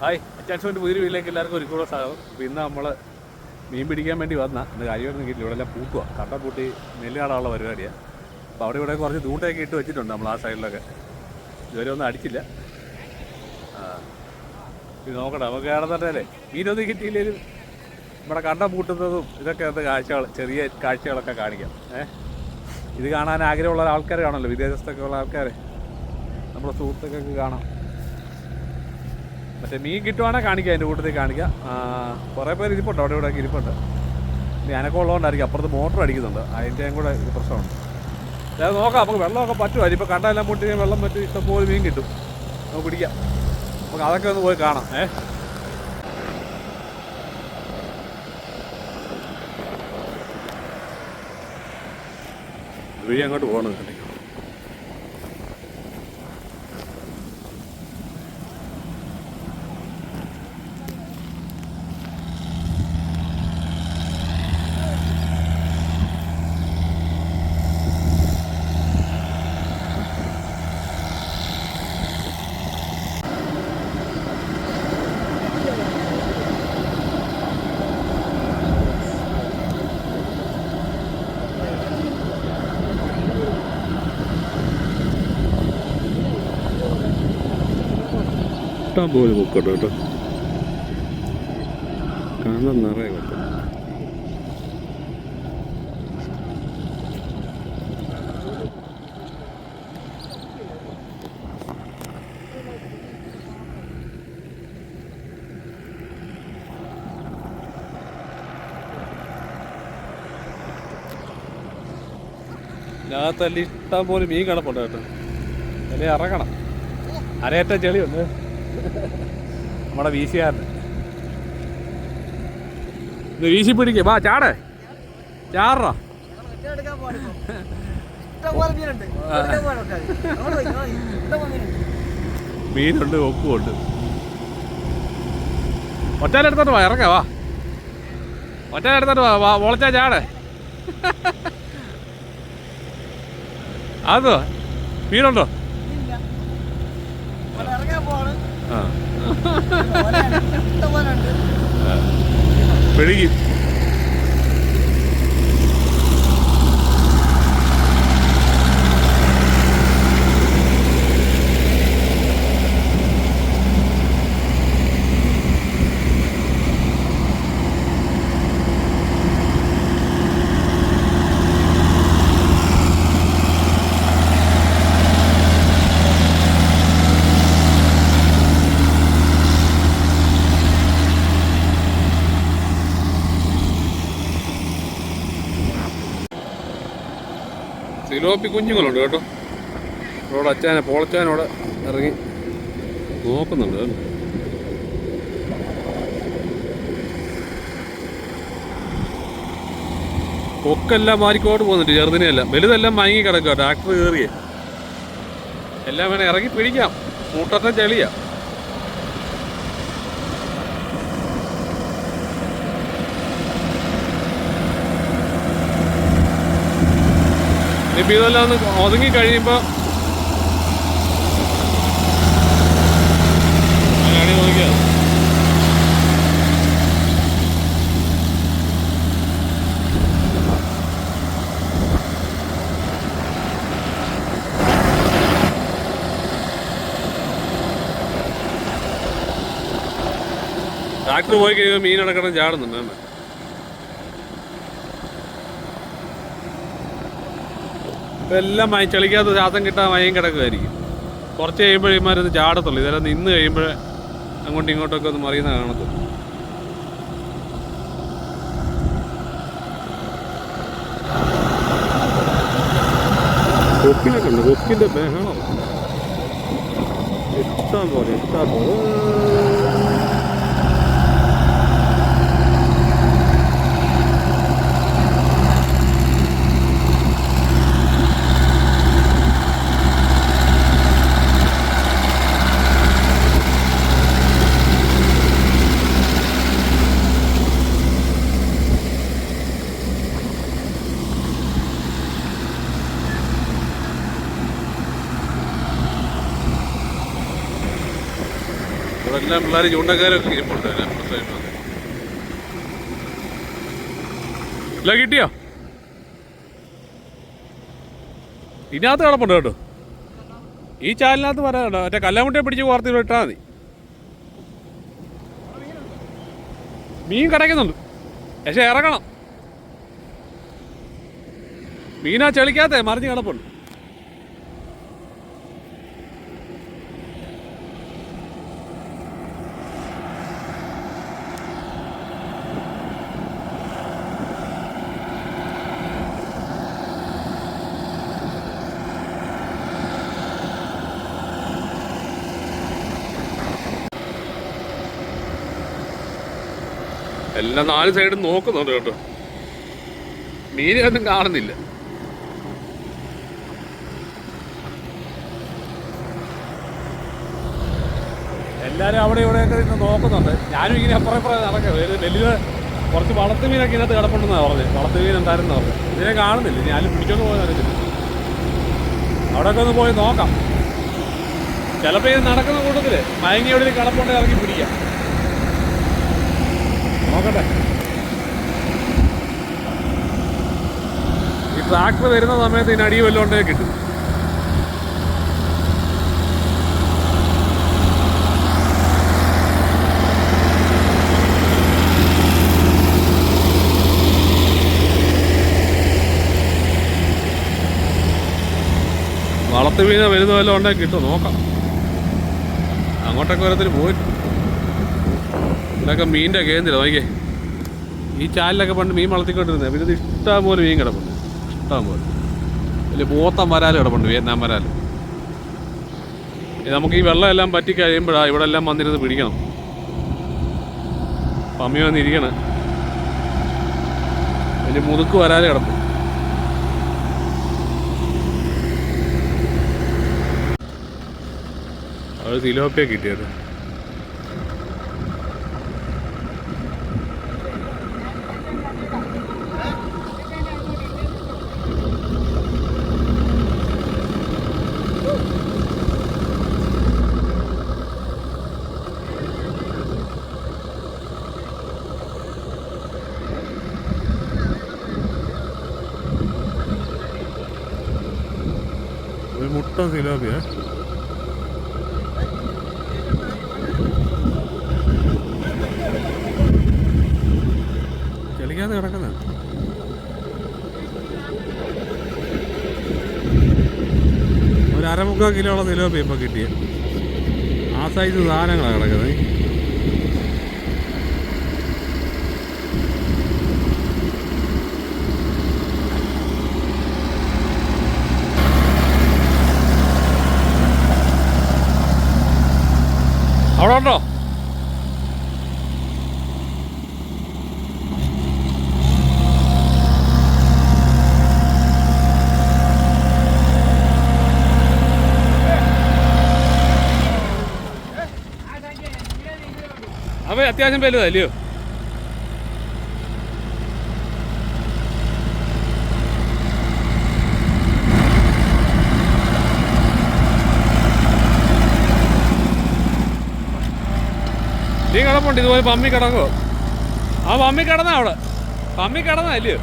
Hi അച്ചാൻസോന്റെ പുതിയ വീട്ടിലേക്ക് എല്ലാവർക്കും ഒരു കൂടെ സ്വാഗതം. അപ്പോൾ ഇന്ന് നമ്മൾ മീൻ പിടിക്കാൻ വേണ്ടി വന്ന. ഇന്ന് കാര്യമായിരുന്നു കിട്ടില്ല ഇവിടെ എല്ലാം പൂട്ടുക കണ്ട പൂട്ടി നെല്ല് കാണാനുള്ള പരിപാടിയാണ് അപ്പോൾ അവിടെ ഇവിടെ കുറച്ച് ദൂട്ടയൊക്കെ ഇട്ട് വെച്ചിട്ടുണ്ട് നമ്മൾ ആ സൈഡിലൊക്കെ. ഇതുവരെ ഒന്നും അടിച്ചില്ല. ഇത് നോക്കട്ടെ നമുക്ക് കാണുന്നുണ്ടല്ലേ മീനൊന്നും കിട്ടിയില്ലേ നമ്മുടെ കണ്ട പൂട്ടുന്നതും ഇതൊക്കെ എന്താ കാഴ്ചകൾ ചെറിയ കാഴ്ചകളൊക്കെ കാണിക്കാം. ഏഹ് ഇത് കാണാൻ ആഗ്രഹമുള്ള ആൾക്കാർ കാണുമല്ലോ? വിദേശത്തൊക്കെ ഉള്ള ആൾക്കാർ നമ്മുടെ സുഹൃത്തുക്കൾക്ക് കാണാം. പക്ഷേ മീൻ കിട്ടുവാണെങ്കിൽ കാണിക്കാം അതിന്റെ കൂട്ടത്തിൽ കാണിക്കാം. കുറേ പേര് ഇരിപ്പുണ്ട് അവിടെ ഇവിടെ ഇരിപ്പുണ്ട്. ഇനി അനക്കം ഉള്ളതുകൊണ്ടായിരിക്കും അപ്പുറത്ത് മോട്ടർ അടിക്കുന്നുണ്ട്. അതിന്റെയും കൂടെ ഒരു പ്രശ്നമുണ്ട്. അതായത് നോക്കാം നമുക്ക് വെള്ളമൊക്കെ പറ്റുമായിരിക്കും ഇപ്പോൾ കണ്ടെല്ലാം മുട്ടി വെള്ളം പറ്റി ഇഷ്ടംപോലെ മീൻ കിട്ടും. നമുക്ക് പിടിക്കാം. നമുക്ക് അതൊക്കെ ഒന്ന് പോയി കാണാം. ഏ? വഴി അങ്ങോട്ട് പോകണം ഇഷ്ടം പോലെ പൊക്കട്ടെ കേട്ടോ. കാണാൻ നിറയെ കേട്ടോ ഇതിനകത്തല്ല പോലെ മീൻ കിടപ്പുണ്ട് കേട്ടോ. അല്ലെ ഇറങ്ങണം. അരയറ്റ ചെളിയുണ്ട്. നമ്മുടെ വീശിയാറിന് ഇത് വീശി പിടിക്കുക വാ ചാടേ. ചാറാ മീനുണ്ട്. ഒക്കുമുണ്ട് ഒറ്റയിലെടുത്തോട്ട് വാ ഇറങ്ങാ വാ. ഒറ്റയിലെടുത്തോട്ട് വാ വാ മുളച്ചാ ചാടേ. അതോ മീനുണ്ടോ ആ പെഴുകി സിലോപ്പി കുഞ്ഞുങ്ങളുണ്ട് കേട്ടോ. അവിടെ അച്ചാനെ പോളച്ചാനോടെ ഇറങ്ങി നോക്കുന്നുണ്ട്. കൊക്കെല്ലാം മാറിക്കോട്ട് പോകുന്നുണ്ട് ചെറുതിനെയെല്ലാം. വലുതെല്ലാം മയങ്ങി കിടക്കുക ട്രാക്ടർ കയറിയേ. എല്ലാം വേണേൽ ഇറങ്ങി പിടിക്കാം. കൂട്ടത്തെ ചെളിയാ. ഇനിയിപ്പോൾ ഇതെല്ലാം ഒന്ന് ഒതുങ്ങി കഴിയുമ്പോൾ ട്രാക്ടർ പോയി കഴിയുമ്പോൾ മീൻ അടക്കണം ചാടുന്നുണ്ട് ഇപ്പം എല്ലാം മയ ചെളിക്കകത്ത് ശ്വാസം കിട്ടാൻ മയം കിടക്കുമായിരിക്കും കുറച്ച് കഴിയുമ്പോഴേ ഇമാരൊന്ന് ചാടത്തുള്ളൂ. ഇതെല്ലാം നിന്ന് കഴിയുമ്പോഴേ അങ്ങോട്ടും ഇങ്ങോട്ടൊക്കെ ഒന്ന് മറിയുന്ന കാണത്തുള്ളൂ. കൊക്കിനൊക്കെ ഉണ്ട് കൊക്കിന്റെ ബഹളം. ഇഷ്ടം പോലെ ഇഷ്ടം പോലെ എല്ലാം പിള്ളേർ ചൂണ്ടക്കാരൊക്കെ ഇരിപ്പുണ്ട് അല്ല കിട്ടിയോ? ഇതിനകത്ത് കിടപ്പുണ്ട് കേട്ടോ. ഈ ചാലിനകത്ത് വരാം കേട്ടോ. മറ്റേ കല്ലാമുട്ടിയെ പിടിച്ച് വാർത്തയിൽ ഇട്ടാൽ മതി. മീൻ കിടക്കുന്നുണ്ട്. പക്ഷെ ഇറങ്ങണം. മീനാ ചെളിക്കാത്തേ മറിഞ്ഞ് കിടപ്പുണ്ട്. എല്ലാം നാല് സൈഡും നോക്കുന്നുണ്ട് കേട്ടോ. മീനൊന്നും കാണുന്നില്ല. എല്ലാരും അവിടെ ഇവിടെയൊക്കെ നിന്ന് നോക്കുന്നുണ്ട്. ഞാനും ഇങ്ങനെ അപ്പുറം ഇപ്പുറം നടക്കുക വലിയ കുറച്ച് വളർത്തു മീനൊക്കെ ഇതിനകത്ത് കിടപ്പുണ്ടെന്നാണ് പറഞ്ഞത്. വളർത്തു മീൻ ഉണ്ടായിരുന്നു പറഞ്ഞു ഇതിനെ കാണുന്നില്ല. ആരും പിടിച്ചോണ്ട് പോകാൻ അറിയത്തില്ല. അവിടെയൊക്കെ ഒന്ന് പോയി നോക്കാം. ചിലപ്പോൾ ഇത് നടക്കുന്ന കൂട്ടത്തിൽ മയങ്ങി കിടപ്പുണ്ടെങ്കിൽ ഇറങ്ങി പിടിക്കാം. നോക്കട്ടെ. ഈ ട്രാക്ടർ വരുന്ന സമയത്ത് ഇതിന് അടി വല്ലോണ്ടേ കിട്ടും. വളർത്ത് വീണ വരുന്ന വല്ലതും ഉണ്ടെങ്കിൽ കിട്ടും. നോക്കാം. അങ്ങോട്ടൊക്കെ ഓരോരുത്തർ പോയിട്ട് ഇതൊക്കെ മീനിന്റെ കേന്ദ്രം നോക്കിയേ. ഈ ചാലിലൊക്കെ പണ്ട് മീൻ വളർത്തിക്കൊണ്ടിരുന്നത് പിന്നെ ഇത് ഇഷ്ടം പോലെ മീൻ കിടപ്പുണ്ട്. ഇഷ്ടം പോലെ വലിയ പോത്തം വരാലും കിടപ്പുണ്ട് വിയറ്റ്നാം വരാൽ നമുക്ക് ഈ വെള്ളം എല്ലാം പറ്റി കഴിയുമ്പോഴാണ് ഇവിടെ എല്ലാം വന്നിരുന്ന് പിടിക്കണം. പമ്മി വന്നിരിക്കണം വലിയ മുതുക്ക് വരാൽ കിടപ്പുണ്ട്. അത് സിലോപ്പിയ കിട്ടിയത്. മുട്ട സിലോബിയ ചെളിക്കാതെ കിടക്കുന്ന. ഒരു അരമുക്കാൽ കിലോ ഉള്ള സിലോബിയ ഇപ്പൊ കിട്ടിയ. ആ സൈസ് സാധനങ്ങളാണ് കിടക്കുന്നത് അവിടെ ഉണ്ടോ അവ അത്യാവശ്യം വലുതല്ലയോ നീ കിടപ്പുണ്ട് ഇതുപോലെ പമ്മി കിടക്കോ ആ പമ്മി കിടന്നാ അവിടെ. പമ്മി കിടന്നാ അല്ലയോ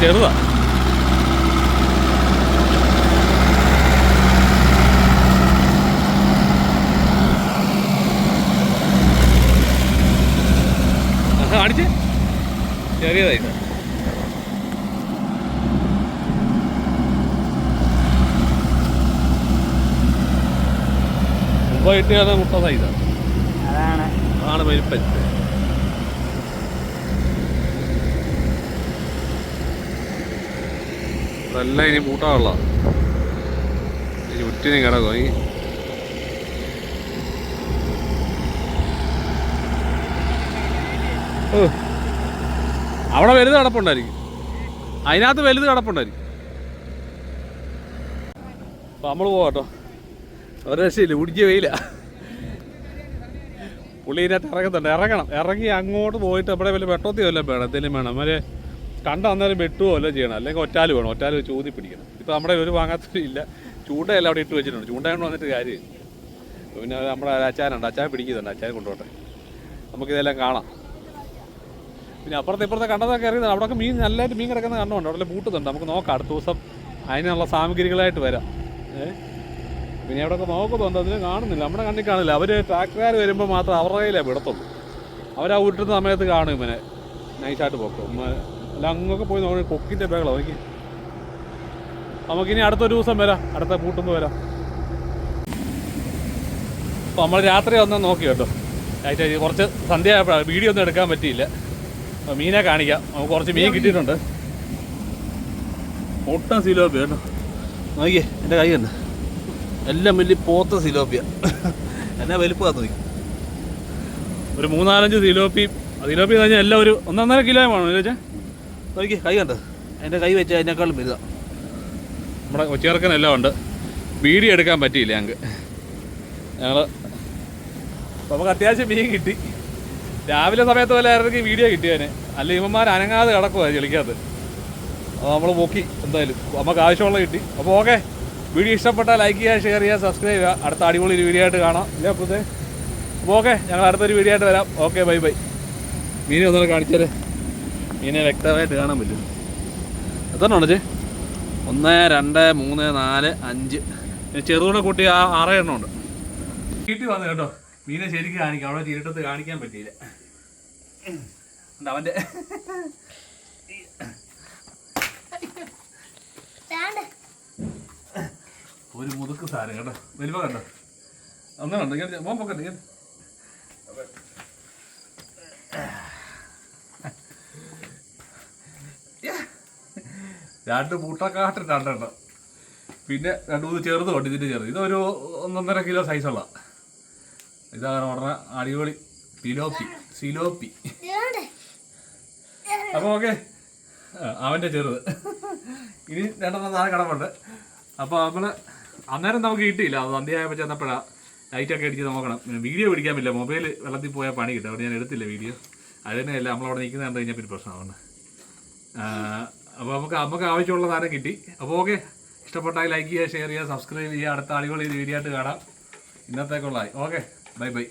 ചെറുതാ. കാണിച്ച് ചെറിയതായിട്ട് മുമ്പ് കിട്ടിയത് സൈസാണ്. അതാണ്. അതാണ് വലിപ്പൻ ഇനി പൂട്ടാനുള്ള. ഇനി ഉറ്റിനി കിടക്കും. ഈ. അവിടെ വലുത് കിടപ്പുണ്ടായിരിക്കും. അതിനകത്ത് വലുത് കിടപ്പുണ്ടായിരിക്കും. അപ്പം നമ്മൾ പോവാട്ടോ ഒരു രക്ഷയില്ല ഉടിച്ച വെയില. പുള്ളി ഇതിനകത്ത് ഇറങ്ങുന്നുണ്ട് ഇറങ്ങണം. ഇറങ്ങി അങ്ങോട്ട് പോയിട്ട് അവിടെ വല്ല വെട്ടത്തി വല്ലതും വേണം? എന്തെങ്കിലും വേണം? അവരെ കണ്ട അന്നേരം വെട്ടുവോ അല്ല ചെയ്യണം? അല്ലെങ്കിൽ ഒറ്റാൽ വേണം? ഒറ്റാൽ വെച്ച് ഊതി പിടിക്കണം. ഇപ്പം നമ്മുടെ ഒരു വാങ്ങാത്തില്ല ചൂണ്ടയല്ല അവിടെ ഇട്ട് വെച്ചിട്ടുണ്ട്. ചൂണ്ടയാണ് വന്നിട്ട് കാര്യം പിന്നെ നമ്മുടെ അച്ചാനുണ്ട് അച്ചാൻ പിടിക്കുന്നുണ്ട്. അച്ചാൻ കൊണ്ടുപോട്ടെ. നമുക്കിതെല്ലാം കാണാം. പിന്നെ അപ്പുറത്തെ ഇപ്പുറത്തെ കണ്ടതൊക്കെ അറിയുന്നത് അവിടെയൊക്കെ മീൻ നല്ലതായിട്ട് മീൻ കിടക്കുന്ന കണ്ടുണ്ട് അവിടെ പൂട്ടുന്നുണ്ട്. നമുക്ക് നോക്കാം. അടുത്ത ദിവസം അതിനുള്ള സാമഗ്രികളായിട്ട് വരാം. ഏഹ് പിന്നെ അവിടെയൊക്കെ നോക്കുന്നുണ്ട് അതിന് കാണുന്നില്ല. നമ്മുടെ കണ്ണിൽ കാണില്ല. അവർ ട്രാക്ടറുകാർ വരുമ്പോൾ മാത്രം അവരുടെ കയ്യിലേ വിടത്തുള്ളൂ. അവരാ ഉരുട്ടുന്ന സമയത്ത് കാണും ഇവനെ. നൈസായിട്ട് പോക്കും. അങ്ങൊക്കെ പോയി നോക്കി കൊക്കിന്റെ ബഹളം നോക്കി. നമുക്കിനി അടുത്തൊരു ദിവസം വരാം. അടുത്ത പൂട്ടുമ്പോൾ വരാം. അപ്പോൾ നമ്മൾ രാത്രി വന്ന് നോക്കി കേട്ടോ. ആയിട്ട് കുറച്ച് സന്ധ്യ ആയപ്പോഴാണ് വീഡിയോ ഒന്നും എടുക്കാൻ പറ്റിയില്ല. അപ്പോൾ മീനെ കാണിക്കാം. നമുക്ക് കുറച്ച് മീൻ കിട്ടിയിട്ടുണ്ട്. ഒട്ടും സിലോപ്പിയ കേട്ടോ. നോക്കിയേ എന്റെ കൈ തന്നെ എല്ലാം വലിയ പോത്ത സിലോപ്പിയ. എന്നാ വലിപ്പമാണ് നോക്കി. ഒരു മൂന്നാലഞ്ച് സിലോപ്പി. സിലോപ്പി എന്ന് കഴിഞ്ഞാൽ എല്ലാം ഒരു ഒന്നൊന്നര കിലോ വേണം ചോദിച്ചാൽ നോക്കി കൈ കണ്ടോ? എന്റെ കൈ വെച്ച് അതിനേക്കാളും വലുതാണ് നമ്മുടെ ഒച്ചേർക്കനെല്ലാം ഉണ്ട്. വീഡിയോ എടുക്കാൻ പറ്റിയില്ല ഞങ്ങൾക്ക്. ഞങ്ങൾ നമുക്ക് അത്യാവശ്യം മീൻ കിട്ടി. രാവിലെ സമയത്ത് വല്ല ആയിരുന്നെങ്കിൽ വീഡിയോ കിട്ടിയതിന് അല്ല ഇവന്മാർ അനങ്ങാതെ കിടക്കുവാ ചെളിക്കകത്ത് അപ്പോൾ നമ്മൾ നോക്കി എന്തായാലും നമുക്ക് ആവശ്യമുള്ള കിട്ടി. അപ്പോൾ ഓക്കെ വീഡിയോ ഇഷ്ടപ്പെട്ടാൽ ലൈക്ക് ചെയ്യുക ഷെയർ ചെയ്യുക സബ്സ്ക്രൈബ് ചെയ്യുക. അടുത്ത അടിപൊളി ഒരു വീഡിയോ ആയിട്ട് കാണാം. ഇല്ല അപ്പോഴത്തെ അപ്പോൾ ഓക്കെ ഞങ്ങൾ അടുത്തൊരു വീഡിയോ ആയിട്ട് വരാം. ഓക്കെ ബൈ ബൈ മീനെ ഒന്നുകൂടെ കാണിച്ചാലേ മീനെ വ്യക്തമായിട്ട് കാണാൻ പറ്റും. എത്ര ഉണ്ട് ഒന്ന് രണ്ട് മൂന്ന് നാല് അഞ്ച്. പിന്നെ ചെറുകൂടെ കൂട്ടി ആ ആറ് എണ്ണം ഉണ്ട്. വീട്ടിൽ വന്നു കേട്ടോ. മീനെ ശരിക്ക് കാണിക്കാം. അവിടെ ചീരട്ടത്ത് കാണിക്കാൻ പറ്റിയില്ല. അവന്റെ അവന്റെ. ഒരു മുതുക്ക് സാധനം കേട്ടോ. വലിപ്പം കണ്ടോ? അങ്ങനെ ഉണ്ട് ഇങ്ങനെ മോൻ പൊക്കട്ടെ രണ്ട് പൂട്ടക്കാട്ട് രണ്ടെണ്ണം. പിന്നെ രണ്ട് മൂന്ന് ചെറുത് ഉണ്ട് ഇതിന്റെ ചെറുത്. ഇതൊരു ഒന്നൊന്നര കിലോ സൈസുള്ള ഇതാണ് ഉടനെ അടിപൊളി. പിലോപ്പി സിലോപ്പി. അപ്പോൾ ഓക്കെ. അവന്റെ ചെറുത്. ഇനി രണ്ടെണ്ണം നാളെ കിടപ്പുണ്ട്. അപ്പോൾ നമ്മൾ അന്നേരം നമുക്ക് കിട്ടിയില്ല. അത് സന്ധ്യയായപ്പോൾ ചെന്നപ്പോഴാണ് ലൈറ്റൊക്കെ അടിച്ച് നോക്കണം. വീഡിയോ പിടിക്കാൻ പറ്റില്ല. മൊബൈൽ വെള്ളത്തിൽ പോയാൽ പണി കിട്ടും. അവിടെ ഞാൻ എടുത്തില്ല വീഡിയോ അത് തന്നെയല്ല നമ്മളവിടെ നിൽക്കുന്നത് കണ്ടു കഴിഞ്ഞാൽ പിന്നെ പ്രശ്നമാണ് അപ്പോൾ നമുക്ക് നമുക്ക് ആവശ്യമുള്ള സാധനം കിട്ടി. അപ്പോൾ ഓക്കെ ഇഷ്ടപ്പെട്ടാൽ ലൈക്ക് ചെയ്യുക ഷെയർ ചെയ്യുക സബ്സ്ക്രൈബ് ചെയ്യുക. അടുത്ത ആളുകൾ ഈ വീഡിയോ ആയിട്ട് കാണാം. ഇന്നത്തേക്കുള്ളതായി. Okay bye bye